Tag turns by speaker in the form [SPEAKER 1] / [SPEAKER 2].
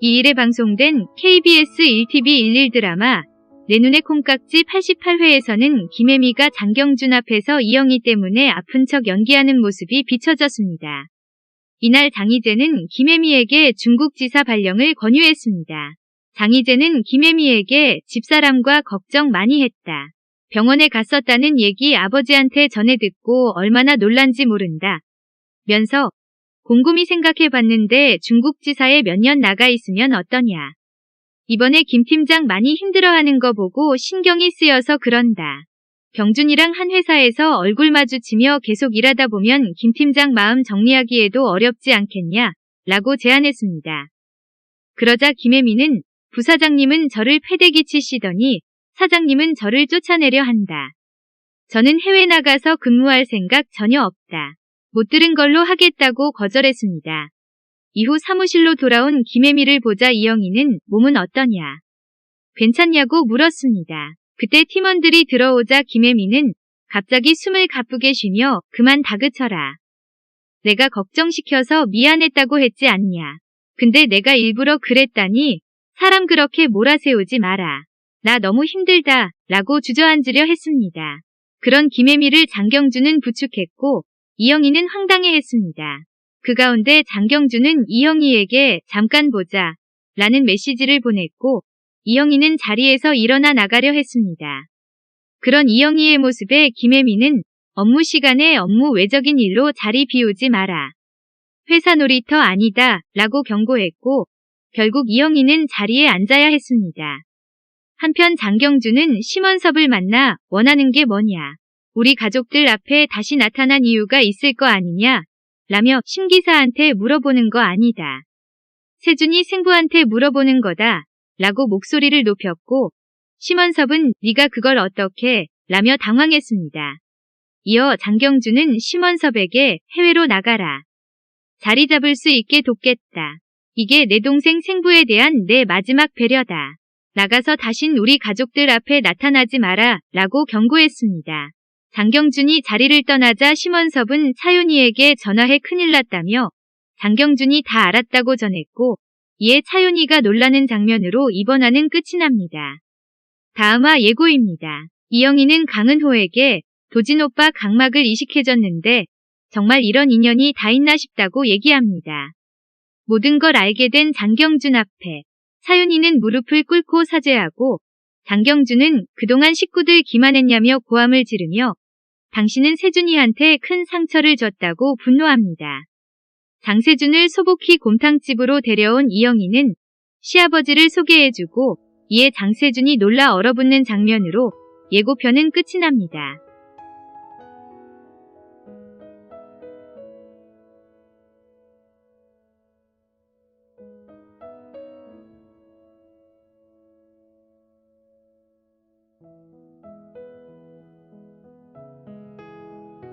[SPEAKER 1] 2일에 방송된 KBS 1TV 11 드라마 내 눈의 콩깍지 88회에서는 김혜미가 장경준 앞에서 이영희 때문에 아픈 척 연기하는 모습이 비춰졌습니다. 이날 장희재는 김혜미에게 중국 지사 발령을 권유했습니다. 장희재는 김혜미에게 집사람과 걱정 많이 했다. 병원에 갔었다는 얘기 아버지한테 전해 듣고 얼마나 놀란지 모른다. 면서 곰곰이 생각해 봤는데 중국 지사에 몇 년 나가 있으면 어떠냐. 이번에 김 팀장 많이 힘들어하는 거 보고 신경이 쓰여서 그런다. 경준이랑 한 회사에서 얼굴 마주치며 계속 일하다 보면 김 팀장 마음 정리하기에도 어렵지 않겠냐? 라고 제안했습니다. 그러자 김혜미는 부사장님은 저를 패대기 치시더니 사장님은 저를 쫓아내려 한다. 저는 해외 나가서 근무할 생각 전혀 없다. 못 들은 걸로 하겠다고 거절했습니다. 이후 사무실로 돌아온 김혜미를 보자 이영희는 몸은 어떠냐? 괜찮냐고 물었습니다. 그때 팀원들이 들어오자 김혜미는 갑자기 숨을 가쁘게 쉬며 그만 다그쳐라. 내가 걱정시켜서 미안했다고 했지 않냐. 근데 내가 일부러 그랬다니 사람 그렇게 몰아세우지 마라. 나 너무 힘들다 라고 주저앉으려 했습니다. 그런 김혜미를 장경준은 부축했고 이영희는 황당해했습니다. 그 가운데 장경준은 이영희에게 잠깐 보자 라는 메시지를 보냈고 이영희는 자리에서 일어나 나가려 했습니다. 그런 이영희의 모습에 김혜미는 업무 시간에 업무 외적인 일로 자리 비우지 마라. 회사 놀이터 아니다 라고 경고했고 결국 이영희는 자리에 앉아야 했습니다. 한편 장경준은 심원섭을 만나 원하는 게 뭐냐. 우리 가족들 앞에 다시 나타난 이유가 있을 거 아니냐? 라며 신기사한테 물어보는 거 아니다. 세준이 생부한테 물어보는 거다. 라고 목소리를 높였고 심원섭은 네가 그걸 어떻게 라며 당황했습니다. 이어 장경준은 심원섭에게 해외로 나가라. 자리 잡을 수 있게 돕겠다. 이게 내 동생 생부에 대한 내 마지막 배려다. 나가서 다신 우리 가족들 앞에 나타나지 마라 라고 경고했습니다. 장경준이 자리를 떠나자 심원섭은 차윤희에게 전화해 큰일 났다며 장경준이 다 알았다고 전했고 이에 차윤희가 놀라는 장면으로 이번 화는 끝이 납니다. 다음화 예고입니다. 이영희는 강은호에게 도진 오빠 각막을 이식해줬는데 정말 이런 인연이 다 있나 싶다고 얘기합니다. 모든 걸 알게 된 장경준 앞에 차윤희는 무릎을 꿇고 사죄하고 장경준은 그동안 식구들 기만했냐며 고함을 지르며 당신은 세준이한테 큰 상처를 줬다고 분노합니다. 장세준을 소복히 곰탕집으로 데려온 이영희는 시아버지를 소개해주고 이에 장세준이 놀라 얼어붙는 장면으로 예고편은 끝이 납니다. thank you